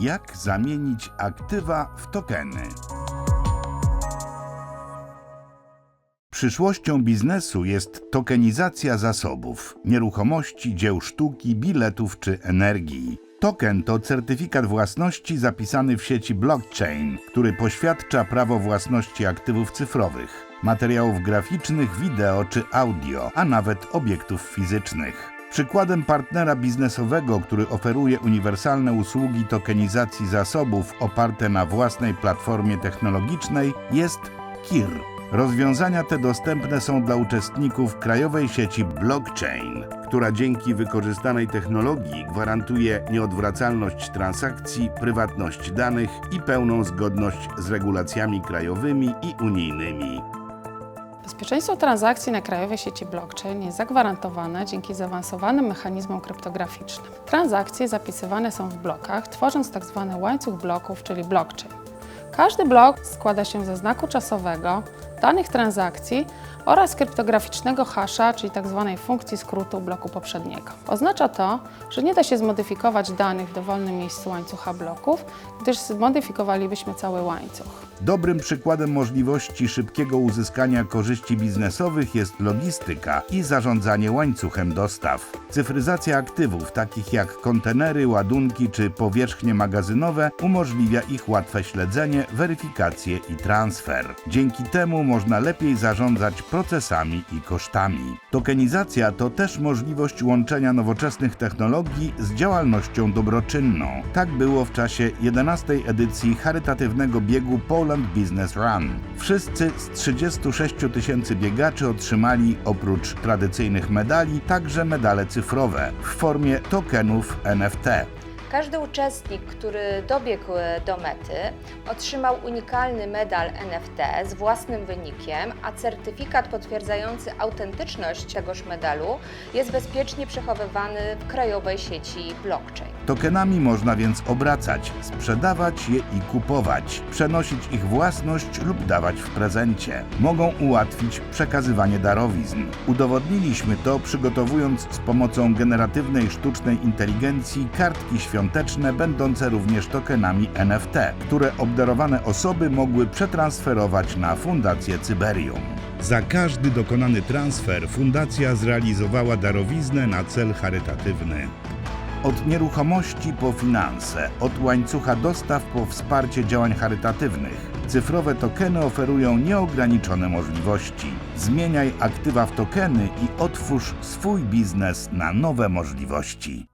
Jak zamienić aktywa w tokeny? Przyszłością biznesu jest tokenizacja zasobów, nieruchomości, dzieł sztuki, biletów czy energii. Token to certyfikat własności zapisany w sieci blockchain, który poświadcza prawo własności aktywów cyfrowych, materiałów graficznych, wideo czy audio, a nawet obiektów fizycznych. Przykładem partnera biznesowego, który oferuje uniwersalne usługi tokenizacji zasobów oparte na własnej platformie technologicznej jest KIR. Rozwiązania te dostępne są dla uczestników krajowej sieci blockchain, która dzięki wykorzystanej technologii gwarantuje nieodwracalność transakcji, prywatność danych i pełną zgodność z regulacjami krajowymi i unijnymi. Bezpieczeństwo transakcji na krajowej sieci blockchain jest zagwarantowane dzięki zaawansowanym mechanizmom kryptograficznym. Transakcje zapisywane są w blokach, tworząc tzw. łańcuch bloków, czyli blockchain. Każdy blok składa się ze znaku czasowego, danych transakcji oraz kryptograficznego hasza, czyli tzw. funkcji skrótu bloku poprzedniego. Oznacza to, że nie da się zmodyfikować danych w dowolnym miejscu łańcucha bloków, gdyż zmodyfikowalibyśmy cały łańcuch. Dobrym przykładem możliwości szybkiego uzyskania korzyści biznesowych jest logistyka i zarządzanie łańcuchem dostaw. Cyfryzacja aktywów, takich jak kontenery, ładunki czy powierzchnie magazynowe, umożliwia ich łatwe śledzenie, weryfikację i transfer. Dzięki temu można lepiej zarządzać procesami i kosztami. Tokenizacja to też możliwość łączenia nowoczesnych technologii z działalnością dobroczynną. Tak było w czasie 11 edycji charytatywnego biegu Poland Business Run. Wszyscy z 36 tysięcy biegaczy otrzymali oprócz tradycyjnych medali także medale cyfrowe w formie tokenów NFT. Każdy uczestnik, który dobiegł e, do mety, otrzymał unikalny medal NFT z własnym wynikiem, a certyfikat potwierdzający autentyczność tegoż medalu jest bezpiecznie przechowywany w krajowej sieci blockchain. Tokenami można więc obracać, sprzedawać je i kupować, przenosić ich własność lub dawać w prezencie. Mogą ułatwić przekazywanie darowizn. Udowodniliśmy to przygotowując z pomocą generatywnej sztucznej inteligencji kartki świąteczne będące również tokenami NFT, które obdarowane osoby mogły przetransferować na Fundację Cyberium. Za każdy dokonany transfer fundacja zrealizowała darowiznę na cel charytatywny. Od nieruchomości po finanse, od łańcucha dostaw po wsparcie działań charytatywnych. Cyfrowe tokeny oferują nieograniczone możliwości. Zmieniaj aktywa w tokeny i otwórz swój biznes na nowe możliwości.